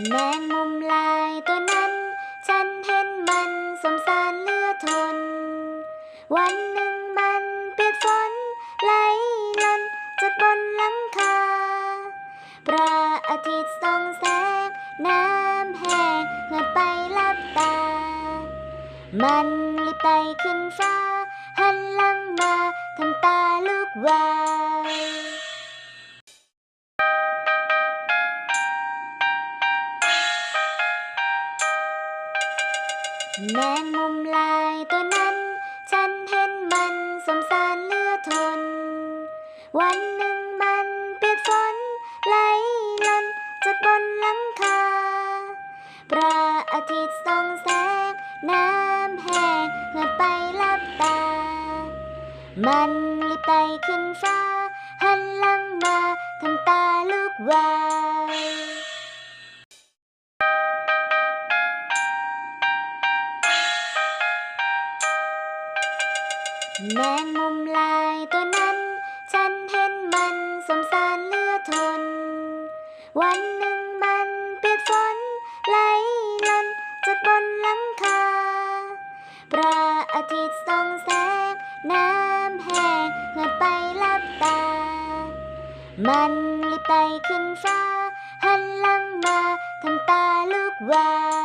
แมงมุมลายตัวนั้น ฉันเห็นมันสมสารเลือทน วันหนึ่งมันเปียกฝนไหลหล่นจากบนหลังคาพระอาทิตย์ส่องแสงน้ำแห้งเหือดไปลับตา มันรีบไต่ขึ้นฟ้า หันหลังมาทำตาลุกวา แมงมุมลายตัวนั้น ฉันเห็นมันสมสารเลือทน วันหนึ่งมันเปียกฝนไหลหล่นจากบนหลังคาพระอาทิตย์ส่องแสงน้ำแห้งเหือดไปลับตา มันรีบไต่ขึ้นฟ้า หันหลังมาทำตาลุกวา แมงมุมลายตัวนั้น ฉันเห็นมันสมสารเลือทน วันหนึ่งมันเปียกฝนไหลล่นจากบนหลังคาพระอาทิตย์ส่องแสงน้ำแห้งเหือดไปลับตา มันรีบไต่ขึ้นฟ้า หันหลังมาทำตาลุกวาว